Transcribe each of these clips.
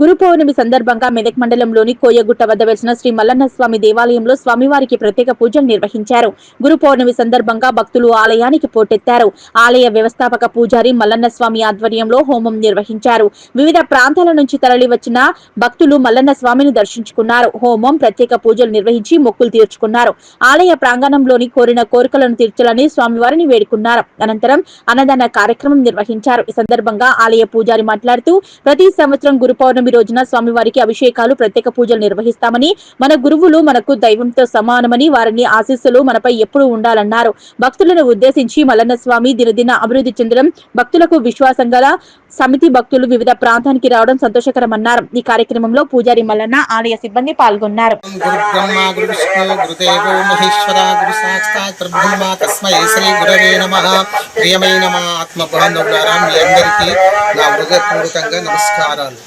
గురు పౌర్ణమి సందర్భంగా మెదక్ మండలంలోని కోయగుట్ట వద్ద వెలిసిన శ్రీ మల్లన్న స్వామి దేవాలయంలో స్వామివారికి ప్రత్యేక పూజలు నిర్వహించారు. గురు పౌర్ణమి సందర్భంగా భక్తులు ఆలయానికి పోటెత్తారు. ఆలయ వ్యవస్థాపక పూజారి మల్లన్న స్వామి ఆధ్వర్యంలో హోమం నిర్వహించారు. వివిధ ప్రాంతాల నుంచి తరలి వచ్చిన భక్తులు మల్లన్న స్వామిని దర్శించుకున్నారు. హోమం ప్రత్యేక పూజలు నిర్వహించి మొక్కులు తీర్చుకున్నారు. ఆలయ ప్రాంగణంలోని కోరిన కోరికలను తీర్చాలని స్వామివారిని వేడుకున్నారు. అనంతరం అన్నదాన కార్యక్రమం నిర్వహించారు. ఈ సందర్భంగా ఆలయ పూజారి మాట్లాడుతూ ప్రతి సంవత్సరం గురు పౌర్ణమి రోజున స్వామివారికి అభిషేకాలు ప్రత్యేక పూజలు నిర్వహిస్తామని మన గురువులు మనకు దైవంతో సమానమని వారిని ఆశీస్సులు మనపై ఎప్పుడూ ఉండాలన్నారు. భక్తులను ఉద్దేశించి మల్లన్న స్వామి దినదిన అభివృద్ధి చెందడం భక్తులకు విశ్వాసం గల సమితి భక్తులు వివిధ ప్రాంతానికి రావడం సంతోషకరమన్నారు. ఈ కార్యక్రమంలో పూజారి మల్లన్న ఆలయ సిబ్బంది పాల్గొన్నారు. ప్రియమైన మా ఆత్మ బాంధవులారా మీ అందరికీ నా హృదయపూర్వకంగా నమస్కారాలు.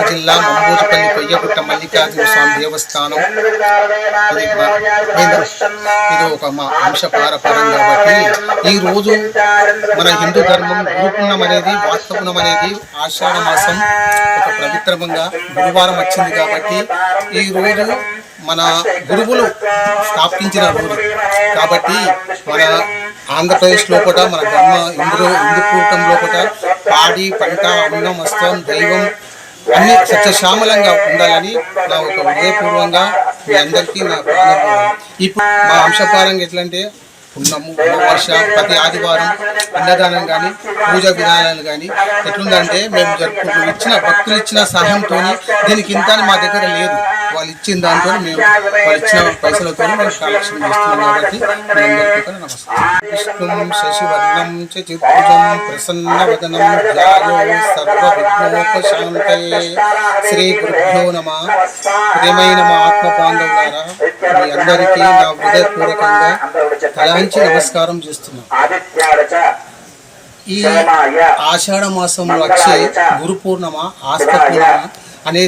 మెదక్ జిల్లా మంబూజపల్లి కొయ్యగుట్ట మల్లికార్జున స్వామి దేవస్థానం. ఇది ఒక మా వంశపారపరం కాబట్టి ఈ రోజు మన హిందూ ధర్మం గురుపుణం అనేది వాస్తవునం అనేది ఆషాఢ మాసం ఒక పవిత్రంగా గురువారం వచ్చింది కాబట్టి ఈ రోజు మన గురువులు స్థాపించిన రోజు. కాబట్టి మన ఆంధ్రప్రదేశ్ లోపల మన ధర్మ ఇందులో హిందూ కూటం లోపల పాడి పంట అన్నం వస్త్రం దైవం అన్ని సత్యశ్యామలంగా ఉండాలని నా ఒక హృదయపూర్వంగా మీ అందరికీ నా ఇప్పుడు మా అంశపారంగా ఎట్లంటే ఉన్నాము వర్ష ప్రతి ఆదివారం అన్నదానం కానీ పూజా విధానాలు కానీ ఎట్లుందంటే మేము జరుపుకుంటూ ఇచ్చిన భక్తులు ఇచ్చిన సహాయంతో దీనికి ఇంత అని మా దగ్గర లేదు. వాళ్ళు ఇచ్చిన దాంతో మేము వాళ్ళు ఇచ్చిన పైసలతో మేము కలెక్షన్ చేస్తున్నాం కాబట్టి నమస్కారం. విష్ణుం శశివర్ణం చతుర్భుజం ప్రసన్నవదనం ధ్యాయో సర్వ విఘ్నోపశాంతయే శ్రీ గురుభ్యో నమ. ప్రియమైన మా ఆత్మ బాంధవులారా మీ అందరికీ నా హృదయపూర్వకంగా తలాంచి నమస్కారం చేస్తున్నాం. ఈ ఆషాఢ మాసంలో వచ్చే గురు పూర్ణమ ఆస్త పూర్ణమ అనే